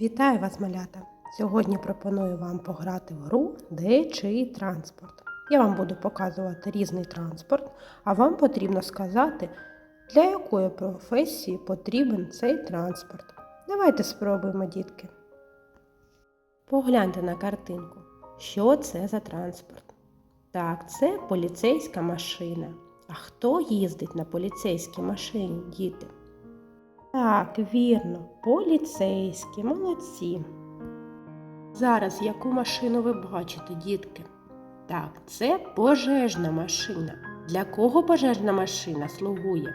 Вітаю вас, малята! Сьогодні пропоную вам пограти в гру Де чий транспорт. Я вам буду показувати різний транспорт, а вам потрібно сказати, для якої професії потрібен цей транспорт. Давайте спробуємо, дітки. Погляньте на картинку. Що це за транспорт? Так, це поліцейська машина. А хто їздить на поліцейській машині, діти? Так, вірно, поліцейські, молодці. Зараз яку машину ви бачите, дітки? Так, це пожежна машина. Для кого пожежна машина слугує?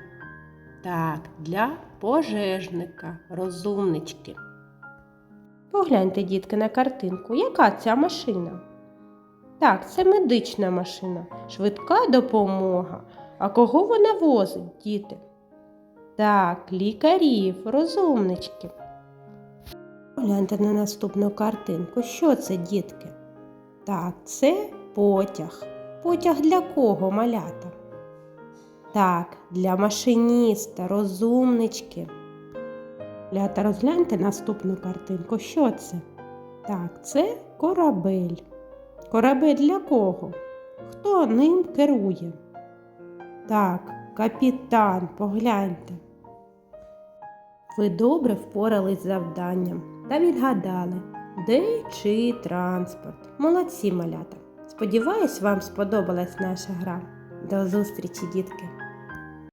Так, для пожежника, розумнички. Погляньте, дітки, на картинку. Яка ця машина? Так, це медична машина, швидка допомога. А кого вона возить, діти? Так, лікарів, розумнички. Погляньте на наступну картинку. Що це, дітки? Так, це потяг. Потяг для кого, малята? Так, для машиніста, розумнички. Малята, розгляньте наступну картинку. Що це? Так, це корабель. Корабель для кого? Хто ним керує? Так, капітан, погляньте. Ви добре впорались з завданням та відгадали, де чий транспорт. Молодці малята. Сподіваюсь, вам сподобалась наша гра. До зустрічі, дітки!